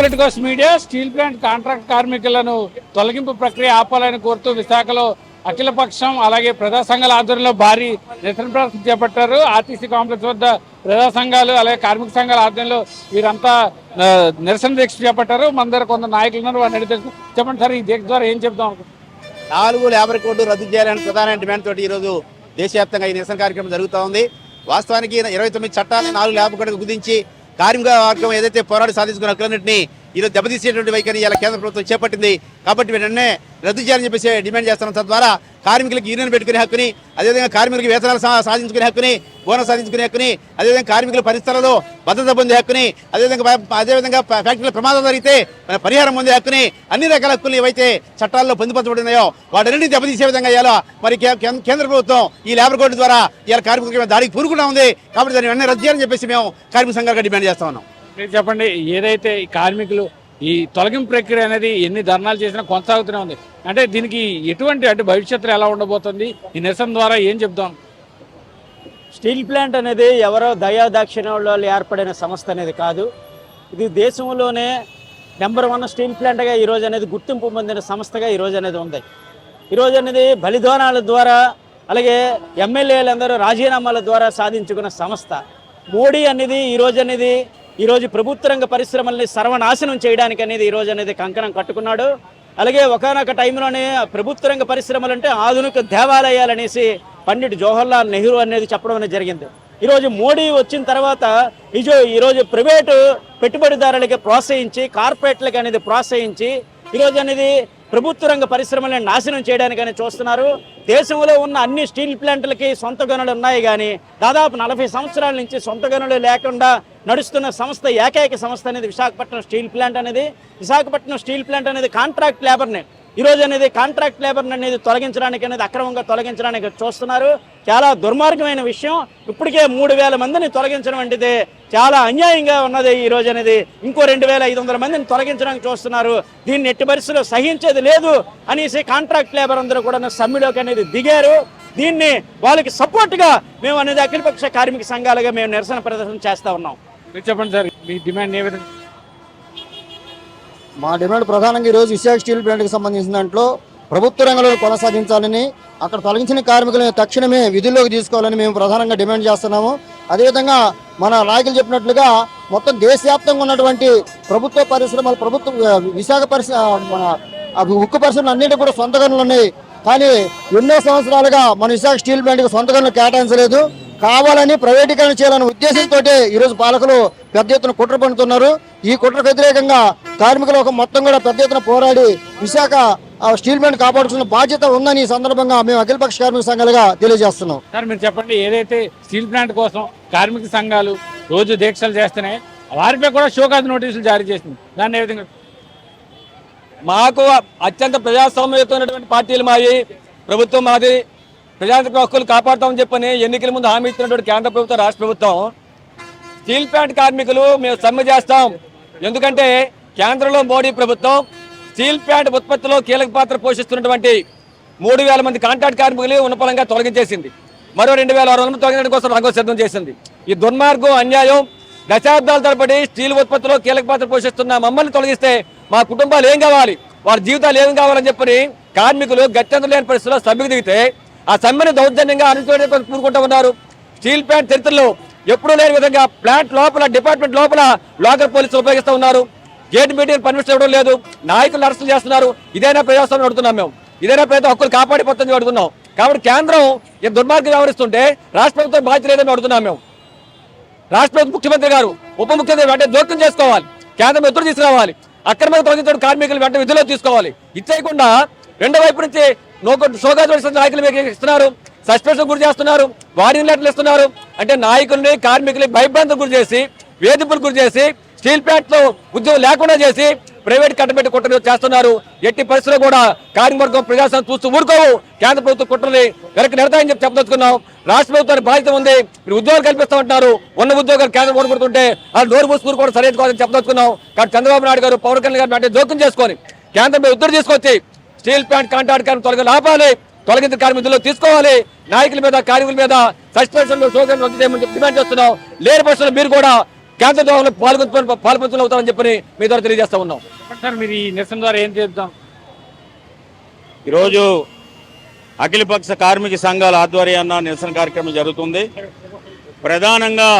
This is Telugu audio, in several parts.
Politicos media steel plant contract కార్మికులను తొలగింపు ప్రక్రియ ఆపాలని కోరుతూ విశాఖలో అఖిలపక్షం అలాగే ప్రజా సంఘాల ఆధ్వర్యంలో భారీ నిరసన ప్రదర్శన చేపట్టారు. ఆర్టీసీ కాంప్లెక్స్ వద్ద ప్రజా సంఘాలు అలాగే కార్మిక సంఘాల ఆధ్వర్యంలో వీరంతా నిరసన దీక్ష చేపట్టారు. మన దగ్గర కొంత నాయకులు ఉన్నారు. వారిని అడిగి చెప్పండి సార్ ఈ దీక్ష ద్వారా ఏం చెప్తాం నాలుగు లేబర్ కోడ్లు రద్దు చేయాలని ప్రధాన డిమాండ్ తోటి ఈరోజు దేశవ్యాప్తంగా ఈ నిరసన కార్యక్రమం జరుగుతూ ఉంది. వాస్తవానికి ఇరవై తొమ్మిది చట్టాలను నాలుగు లేబర్ కోడ్లకు కుదించి కార్మిక వర్గం ఏదైతే పోరాటం సాధించుకున్న హక్కులన్నింటినీ ఈరోజు దెబ్బతీసేటువంటి వైఖరి ఇలా కేంద్ర ప్రభుత్వం చేపట్టింది కాబట్టి వెంటనే రద్దు చేయాలని చెప్పేసి డిమాండ్ చేస్తున్నాం. తద్వారా కార్మికులకు యూనియన్ పెట్టుకునే హక్కుని అదేవిధంగా కార్మికులకు వేతనాలు సాధించుకునే హక్కుని బోనస్ సాధించుకునే హక్కుని అదేవిధంగా కార్మికుల పరిస్థితులలో భద్రత పొందే హక్కుని అదేవిధంగా అదేవిధంగా ఫ్యాక్టరీలో ప్రమాదం జరిగితే పరిహారం పొందే హక్కుని అన్ని రకాల హక్కులు ఏవైతే చట్టాల్లో పొందుపరచబడి ఉన్నాయో వాటన్నింటినీ దెబ్బతీసే విధంగా ఇవాళ మరి కేంద్ర ప్రభుత్వం ఈ లేబర్ కోడ్ ద్వారా ఇవాళ కార్మికులకి దాడికి పూరుకుంటా ఉంది. కాబట్టి దాన్ని వెంటనే రద్దు చేయాలని చెప్పేసి మేము కార్మిక సంఘాలుగా డిమాండ్ చేస్తా ఉన్నాం. చెప్పండి ఏదైతే కార్మికులు ఈ తొలగింపు ప్రక్రియ అనేది ఎన్ని ధర్నాలు చేసినా కొనసాగుతూనే ఉంది. అంటే దీనికి ఎటువంటి అంటే భవిష్యత్తులో ఎలా ఉండబోతుంది? ఈ నిరసన ద్వారా ఏం చెప్తాం? స్టీల్ ప్లాంట్ అనేది ఎవరో దయా దాక్షిణ్యంలో ఏర్పడిన సంస్థ అనేది కాదు. ఇది దేశంలోనే నెంబర్ వన్ స్టీల్ ప్లాంట్గా ఈరోజు అనేది గుర్తింపు పొందిన సంస్థగా ఈరోజు అనేది ఉంది. ఈరోజు అనేది బలిదానాల ద్వారా అలాగే ఎమ్మెల్యేలందరూ రాజీనామాల ద్వారా సాధించుకున్న సంస్థ. మోడీ అనేది ఈరోజు అనేది ఈరోజు ప్రభుత్వ రంగ పరిశ్రమల్ని సర్వనాశనం చేయడానికి అనేది ఈరోజు అనేది కంకణం కట్టుకున్నాడు. అలాగే ఒకనొక టైంలోనే ప్రభుత్వ రంగ పరిశ్రమలు అంటే ఆధునిక దేవాలయాలు అనేసి పండిట్ జవహర్లాల్ నెహ్రూ అనేది చెప్పడం అనేది జరిగింది. ఈరోజు మోడీ వచ్చిన తర్వాత ఇజో ఈరోజు ప్రైవేటు పెట్టుబడిదారులకి ప్రోత్సహించి కార్పొరేట్లకి అనేది ప్రోత్సహించి ఈరోజు అనేది ప్రభుత్వ రంగ పరిశ్రమలను నాశనం చేయడానికని చూస్తున్నారు. దేశంలో ఉన్న అన్ని స్టీల్ ప్లాంట్లకి సొంత గనులు ఉన్నాయి కానీ దాదాపు నలభై సంవత్సరాల నుంచి సొంత గనులు లేకుండా నడుస్తున్న సంస్థ ఏకైక సంస్థ అనేది విశాఖపట్నం స్టీల్ ప్లాంట్ అనేది. విశాఖపట్నం స్టీల్ ప్లాంట్ అనేది కాంట్రాక్ట్ లేబర్ని. ఈరోజు అనేది కాంట్రాక్ట్ లేబర్ అనేది తొలగించడానికి అనేది అక్రమంగా తొలగించడానికి చూస్తున్నారు. చాలా దుర్మార్గమైన విషయం. ఇప్పటికే మూడు వేల మందిని తొలగించడం వంటిది. చాలా అన్యాయంగా ఉన్నది ఈ రోజు అనేది. ఇంకో రెండు వేల ఐదు వందల మందిని తొలగించడానికి చూస్తున్నారు. దీన్ని ఎట్టి పరిస్థితుల్లో సహించేది లేదు అనేసి కాంట్రాక్ట్ లేబర్ అందరూ కూడా సమ్మెలోకి అనేది దిగారు. దీన్ని వాళ్ళకి సపోర్ట్గా మేము అనేది అఖిలపక్ష కార్మిక సంఘాలుగా మేము నిరసన ప్రదర్శన చేస్తూ ఉన్నాం. మీరు చెప్పండి సార్ మీ డిమాండ్ ఏ విధంగా మా డిమాండ్ ప్రధానంగా ఈరోజు విశాఖ స్టీల్ ప్లాంట్కి సంబంధించిన దాంట్లో ప్రభుత్వ రంగంలో కొనసాగించాలని అక్కడ తొలగించిన కార్మికులను తక్షణమే విధుల్లోకి తీసుకోవాలని మేము ప్రధానంగా డిమాండ్ చేస్తున్నాము. అదేవిధంగా మన నాయకులు చెప్పినట్లుగా మొత్తం దేశవ్యాప్తంగా ఉన్నటువంటి ప్రభుత్వ పరిశ్రమలు ప్రభుత్వ విశాఖ పరిశ్రమ మన ఉక్కు పరిశ్రమలు అన్నింటి కూడా సొంత గనులు ఉన్నాయి. కానీ ఎన్నో సంవత్సరాలుగా మన విశాఖ స్టీల్ ప్లాంట్కి సొంత గనులు కేటాయించలేదు. కావాలని ప్రైవేటీకరణ చేయాలనే ఉద్దేశంతో ఈరోజు పాలకులు పెద్ద ఎత్తున కుట్ర పడుతున్నారు ఈ కుట్రకు వ్యతిరేకంగా కార్మికులు ఒక మొత్తం కూడా పెద్ద ఎత్తున పోరాడి విశాఖ ఆ, స్టీల్ ప్లాంట్ కాపాడుతున్న బాధ్యత ఉందని ఈ సందర్భంగా మేము అఖిలపక్ష కార్మిక సంఘాలుగా తెలియజేస్తున్నాం. సార్ మీరు చెప్పండి ఏదైతే స్టీల్ ప్లాంట్ కోసం కార్మిక సంఘాలు రోజు దీక్షలు చేస్తున్నాయి వారిపై కూడా షోకాజ్ నోటీసులు జారీ చేసింది. దాన్ని ఏ విధంగా మాకు అత్యంత ప్రజాస్వామ్యమైనటువంటి పార్టీలు మావి. ప్రభుత్వం మాది ప్రజాతంత్ర హక్కులు కాపాడుతామని చెప్పని ఎన్నికల ముందు హామీ ఇచ్చినటువంటి కేంద్ర ప్రభుత్వం రాష్ట్ర ప్రభుత్వం. స్టీల్ ప్లాంట్ కార్మికులు మేము సమ్మె చేస్తాం. ఎందుకంటే కేంద్రంలో మోడీ ప్రభుత్వం స్టీల్ ప్లాంట్ ఉత్పత్తిలో కీలక పాత్ర పోషిస్తున్నటువంటి మూడు వేల మంది కాంట్రాక్ట్ కార్మికులు ఉన్నపలంగా తొలగించేసింది. మరో రెండు వేల ఆరు వందలు తొలగించడం కోసం రంగం సిద్ధం చేసింది. ఈ దుర్మార్గం అన్యాయం దశాబ్దాల తరబడి స్టీల్ ఉత్పత్తిలో కీలక పాత్ర పోషిస్తున్న మమ్మల్ని తొలగిస్తే మా కుటుంబాలు ఏం కావాలి? వారి జీవితాలు ఏం కావాలని చెప్పని కార్మికులు గత్యంతరం లేని పరిస్థితుల్లో సమ్మెకు దిగితే ఆ సమ్మెను దౌర్జన్యంగా అణిచివేయడానికి కూరుకుంటూ ఉన్నారు. స్టీల్ ప్లాంట్ చరిత్రలో ఎప్పుడూ లేని విధంగా ప్లాంట్ లోపల డిపార్ట్మెంట్ లోపల లోకల్ పోలీసులు ఉపయోగిస్తూ ఉన్నారు. గేట్ మీటింగ్ పర్మిషన్ ఇవ్వడం లేదు. నాయకులు అరెస్టులు చేస్తున్నారు. ఇదైనా ప్రజాస్వామ్యం అడుగుతున్నాం మేము. ఇదైనా ప్రజల హక్కులు కాపాడిపోతుంది అడుగుతున్నాం. కాబట్టి కేంద్రం ఈ దుర్మార్గం వ్యవహరిస్తుంటే రాష్ట్ర ప్రభుత్వం బాధ్యత లేదని అడుగుతున్నాం మేము. రాష్ట్ర ముఖ్యమంత్రి గారు ఉప ముఖ్యమంత్రి వెంటనే జోక్యం చేసుకోవాలి. కేంద్రం ఎదురు తీసుకురావాలి. అక్రమంగా తొలగించడం కార్మికులు వెంటనే విధుల్లో తీసుకోవాలి. ఇచ్చేయకుండా రెండో వైపు నుంచి నోకు సోగాజు నాయకులు మీకు ఇస్తున్నారు. సస్పెన్షన్ గురి చేస్తున్నారు. వార్నింగ్ లెటర్లు ఇస్తున్నారు. అంటే నాయకుల్ని కార్మికుల్ని భయభ్రాంతులు గురి చేసి వేధింపులు గురి చేసి స్టీల్ ప్లాంట్లో ఉద్యోగం లేకుండా చేసి ప్రైవేట్ కట్టబెట్టి కుట్రలు చేస్తున్నారు. ఎట్టి పరిస్థితుల్లో కూడా కార్మికవర్గం ప్రజాస్వామ్యం చూస్తూ ఊరుకోవు. కేంద్ర ప్రభుత్వం కుట్రని వెనక్కి నెడతాయని చెప్పి చెప్పదలుచుకున్నాం. రాష్ట్ర ప్రభుత్వానికి బాధ్యత ఉంది. మీరు ఉద్యోగాలు కల్పిస్తామంటున్నారు. ఉన్న ఉద్యోగాలు కేంద్రం ఓడిపడుతుంటే వాళ్ళు నోరు మూసుకుని కూడా సరైన కాదని చెప్పదలుచుకున్నాం. కానీ చంద్రబాబు నాయుడు గారు పవన్ కళ్యాణ్ గారు అంటే జోక్యం చేసుకొని కేంద్రం మీద ఉత్తర్వు తీసుకొచ్చి స్టీల్ ప్లాంట్ కాంట్రాక్ట్ కార్మికులు తొలగి ఆపాలి తొలగించిన కార్మికులు తీసుకోవాలి. నాయకుల మీద కార్మికుల మీద సస్పెన్షన్లు షోగన్ రద్దు చేయమని చెప్పి డిమాండ్ చేస్తున్నాం. లేని పరిస్థితుల్లో మీరు కూడా క్యాన్సర్ దోహంలో పాల్గొంటు పాల్పంచులు అవుతామని చెప్పని మీ ద్వారా తెలియజేస్తా ఉన్నాం. సార్ మీరు ఈ నిరసన ద్వారా ఏం చేద్దాం? ఈరోజు అఖిలపక్ష కార్మిక సంఘాల ఆధ్వర్యాన నిరసన కార్యక్రమం జరుగుతుంది. ప్రధానంగా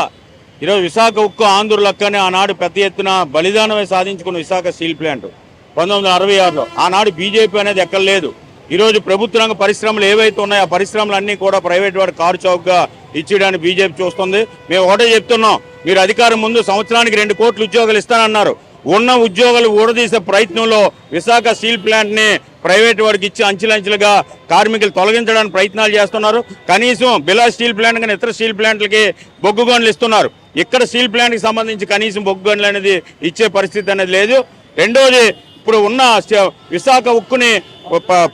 ఈరోజు విశాఖ ఉక్కు ఆంధ్రులక్కనే ఆనాడు పెద్ద ఎత్తున బలిదానమే సాధించుకున్న విశాఖ స్టీల్ ప్లాంట్. పంతొమ్మిది వందల అరవై ఆరులో. ఆనాడు బీజేపీ అనేది ఎక్కడ లేదు ఈరోజు ప్రభుత్వ రంగ పరిశ్రమలు ఏవైతే ఉన్నాయో ఆ పరిశ్రమలన్నీ కూడా ప్రైవేట్ వాడు కారు చౌకగా ఇచ్చేయడానికి బీజేపీ చూస్తుంది. మేము ఒకటే చెప్తున్నాం మీరు అధికారం ముందు సంవత్సరానికి రెండు కోట్ల ఉద్యోగాలు ఇస్తానన్నారు. ఉన్న ఉద్యోగాలు ఊడదీసే ప్రయత్నంలో విశాఖ స్టీల్ ప్లాంట్ని ప్రైవేట్ వాడికి ఇచ్చి అంచెలంచెలుగా కార్మికులు తొలగించడానికి ప్రయత్నాలు చేస్తున్నారు. కనీసం బిలా స్టీల్ ప్లాంట్ కానీ ఇతర స్టీల్ ప్లాంట్లకి బొగ్గు గనులు ఇస్తున్నారు. ఇక్కడ స్టీల్ ప్లాంట్కి సంబంధించి కనీసం బొగ్గు గనులు అనేది ఇచ్చే పరిస్థితి అనేది లేదు. రెండోది ఇప్పుడు ఉన్న విశాఖ ఉక్కుని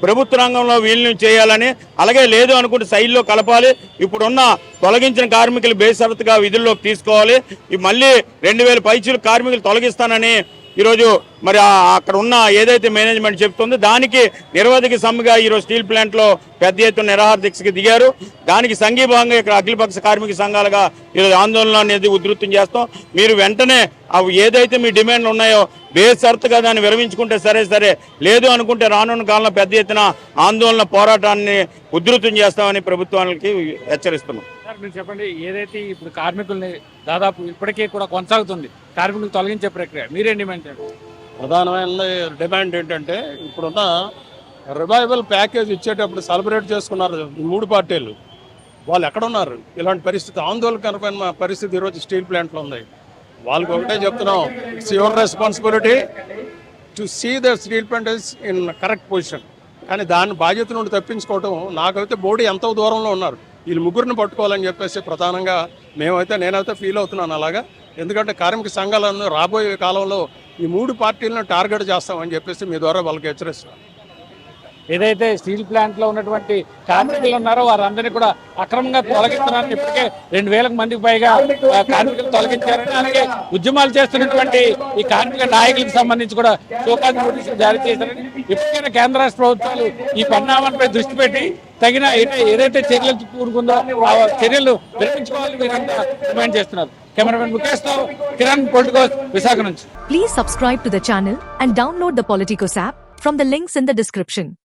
ప్రభుత్వ రంగంలో విలీనం చేయాలని అలాగే లేదు అనుకుంటే సైడ్లో కలపాలి ఇప్పుడున్న తొలగించిన కార్మికులు బేషరతుగా విధుల్లోకి తీసుకోవాలి మళ్ళీ రెండు వేల పైచీలు కార్మికులు తొలగిస్తానని ఈరోజు మరి అక్కడ ఉన్న ఏదైతే మేనేజ్మెంట్ చెప్తుందో దానికి నిరవధిక సమ్మెగా ఈరోజు స్టీల్ ప్లాంట్లో పెద్ద ఎత్తున నిరాహార దీక్షకి దిగారు. దానికి సంఘీభాగంగా ఇక్కడ అఖిలపక్ష కార్మిక సంఘాలుగా ఈరోజు ఆందోళన అనేది ఉధృతం చేస్తాం. మీరు వెంటనే అవి ఏదైతే మీ డిమాండ్లు ఉన్నాయో బేషరతుగా దాన్ని విరమించుకుంటే సరే సరే లేదు అనుకుంటే రానున్న కాలంలో పెద్ద ఎత్తున ఆందోళన పోరాటాన్ని ఉధృతం చేస్తామని ప్రభుత్వానికి హెచ్చరిస్తున్నాం. సార్ మీరు చెప్పండి ఏదైతే ఇప్పుడు కార్మికుల్ని దాదాపు ఇప్పటికే కూడా కొనసాగుతుంది కార్మికులు తొలగించే ప్రక్రియ మీరేం డిమాండ్ ప్రధానమైన డిమాండ్ ఏంటంటే ఇప్పుడున్న రివైవల్ ప్యాకేజ్ ఇచ్చేటప్పుడు సెలబ్రేట్ చేసుకున్నారు మూడు పార్టీలు. వాళ్ళు ఎక్కడున్నారు ఇలాంటి పరిస్థితి ఆందోళనకరమైన పరిస్థితి ఈరోజు స్టీల్ ప్లాంట్లో ఉంది. వాళ్ళకి ఒకటే చెప్తున్నాం it's your responsibility to see the steel plant is in correct position కానీ దాని బాధ్యత నుండి తప్పించుకోవడం నాకైతే బోడీ ఎంతో దూరంలో ఉన్నారు. వీళ్ళు ముగ్గురిని పట్టుకోవాలని చెప్పేసి ప్రధానంగా మేమైతే నేనైతే ఫీల్ అవుతున్నాను అలాగా. ఎందుకంటే కార్మిక సంఘాలను రాబోయే కాలంలో ఈ మూడు పార్టీలను టార్గెట్ చేస్తామని చెప్పేసి మీ ద్వారా వాళ్ళకి హెచ్చరిస్తున్నాను. ఏదైతే స్టీల్ ప్లాంట్లో ఉన్నటువంటి కార్మికులు ఉన్నారో వారందరినీ కూడా అక్రమంగా తొలగిస్తున్నారని ఇప్పటికే రెండు వేలకు మందికి పైగా కార్మికులు తొలగించారని అలాగే ఉద్యమాలు చేస్తున్నటువంటి ఈ కార్మిక నాయకులకు సంబంధించి కూడా షోకాజ్ నోటీసులు జారీ చేశారని ఇప్పటికైనా కేంద్ర రాష్ట్ర ప్రభుత్వాలు ఈ పరిణామాలపై దృష్టి పెట్టి తగిన ఏదైతే చర్యలు కూరుకుందో ఆ చర్యలు విరమించుకోవాలని వీరంతా డిమాండ్ చేస్తున్నారు. కెమెరామెన్ ముఖేష్తో కిరణ్ పొలిటికోస్ విశాఖ నుంచి. Please subscribe to the channel and download the Politicos app from the links in the description